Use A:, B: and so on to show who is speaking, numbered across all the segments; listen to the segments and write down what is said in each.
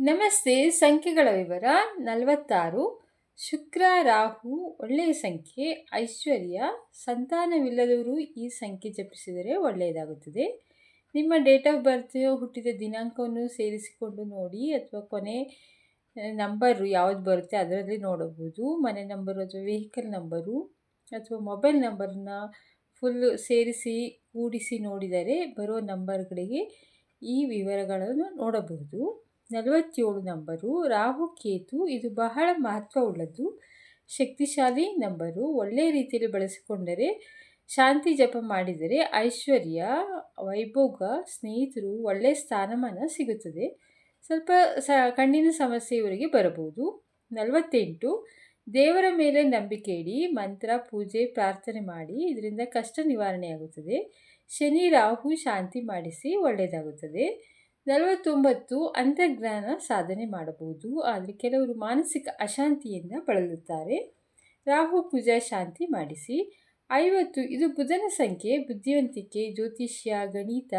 A: ನಮಸ್ತೆ, ಸಂಖ್ಯೆಗಳ ವಿವರ ನಲವತ್ತಾರು. ಶುಕ್ರ, ರಾಹು, ಒಳ್ಳೆಯ ಸಂಖ್ಯೆ, ಐಶ್ವರ್ಯ, ಸಂತಾನವಿಲ್ಲದವರು ಈ ಸಂಖ್ಯೆ ಜಪಿಸಿದರೆ ಒಳ್ಳೆಯದಾಗುತ್ತದೆ. ನಿಮ್ಮ ಡೇಟ್ ಆಫ್ ಬರ್ತ್ ಹುಟ್ಟಿದ ದಿನಾಂಕವನ್ನು ಸೇರಿಸಿಕೊಂಡು ನೋಡಿ ಅಥವಾ ಕೊನೆ ನಂಬರು ಯಾವುದು ಬರುತ್ತೆ ಅದರಲ್ಲಿ ನೋಡಬಹುದು. ಮನೆ ನಂಬರು ಅಥವಾ ವೆಹಿಕಲ್ ನಂಬರು ಅಥವಾ ಮೊಬೈಲ್ ನಂಬರನ್ನ ಫುಲ್ ಸೇರಿಸಿ, ಕೂಡಿಸಿ ನೋಡಿದರೆ ಬರೋ ನಂಬರ್ಗಳಿಗೆ ಈ ವಿವರಗಳನ್ನು ನೋಡಬಹುದು. ನಲವತ್ತೇಳು ನಂಬರು, ರಾಹು ಕೇತು, ಇದು ಬಹಳ ಮಹತ್ವವುಳ್ಳದ್ದು ಶಕ್ತಿಶಾಲಿ ನಂಬರು ಒಳ್ಳೆಯ ರೀತಿಯಲ್ಲಿ ಬಳಸಿಕೊಂಡರೆ, ಶಾಂತಿ ಜಪ ಮಾಡಿದರೆ ಐಶ್ವರ್ಯ, ವೈಭೋಗ, ಸ್ನೇಹಿತರು ಒಳ್ಳೆಯ ಸ್ಥಾನಮಾನ ಸಿಗುತ್ತದೆ. ಸ್ವಲ್ಪ ಸ, ಕಣ್ಣಿನ ಸಮಸ್ಯೆ ಇವರಿಗೆ ಬರಬಹುದು. ನಲವತ್ತೆಂಟು, ದೇವರ ಮೇಲೆ ನಂಬಿಕೆ ಇಡಿ, ಮಂತ್ರ, ಪೂಜೆ, ಪ್ರಾರ್ಥನೆ ಮಾಡಿ, ಇದರಿಂದ ಕಷ್ಟ ನಿವಾರಣೆಯಾಗುತ್ತದೆ. ಶನಿ, ರಾಹು, ಶಾಂತಿ ಮಾಡಿಸಿ ಒಳ್ಳೆಯದಾಗುತ್ತದೆ. ನಲವತ್ತೊಂಬತ್ತು ಅಂತರ್ಜ್ಞಾನ ಸಾಧನೆ ಮಾಡಬಹುದು. ಆದರೆ ಕೆಲವರು ಮಾನಸಿಕ ಅಶಾಂತಿಯಿಂದ ಬಳಲುತ್ತಾರೆ. ರಾಹು ಪೂಜಾ ಶಾಂತಿ ಮಾಡಿಸಿ. ಐವತ್ತು, ಇದು ಬುಧನ ಸಂಖ್ಯೆ. ಬುದ್ಧಿವಂತಿಕೆ, ಜ್ಯೋತಿಷ್ಯ, ಗಣಿತ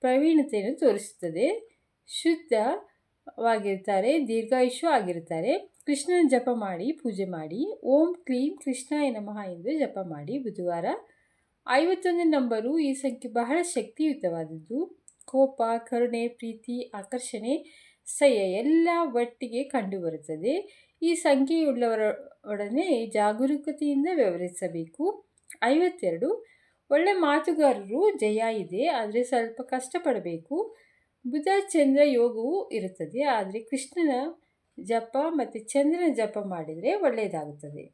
A: ಪ್ರವೀಣತೆಯನ್ನು ತೋರಿಸುತ್ತದೆ. ಶುದ್ಧವಾಗಿರ್ತಾರೆ ದೀರ್ಘಾಯುಷು ಆಗಿರುತ್ತಾರೆ. ಕೃಷ್ಣನ ಜಪ ಮಾಡಿ, ಪೂಜೆ ಮಾಡಿ. ಓಂ ಕ್ಲೀಂ ಕೃಷ್ಣಾಯ ನಮಃ ಎಂದು ಜಪ ಮಾಡಿ ಬುಧವಾರ. ಐವತ್ತೊಂದು ನಂಬರು ಈ ಸಂಖ್ಯೆ ಬಹಳ ಶಕ್ತಿಯುತವಾದದ್ದು. ಕೋಪ, ಕರುಣೆ, ಪ್ರೀತಿ, ಆಕರ್ಷಣೆ, ಸಹ್ಯ ಎಲ್ಲ ಒಟ್ಟಿಗೆ ಕಂಡುಬರುತ್ತದೆ. ಈ ಸಂಖ್ಯೆಯುಳ್ಳವರ ಒಡನೆ ಜಾಗರೂಕತೆಯಿಂದ ವ್ಯವಹರಿಸಬೇಕು. ಐವತ್ತೆರಡು, ಒಳ್ಳೆ ಮಾತುಗಾರರು ಜಯ ಇದೆ, ಆದರೆ ಸ್ವಲ್ಪ ಕಷ್ಟಪಡಬೇಕು. ಬುಧ, ಚಂದ್ರ ಯೋಗವು ಇರುತ್ತದೆ, ಆದರೆ ಕೃಷ್ಣನ ಜಪ ಮತ್ತು ಚಂದ್ರನ ಜಪ ಮಾಡಿದರೆ ಒಳ್ಳೆಯದಾಗುತ್ತದೆ.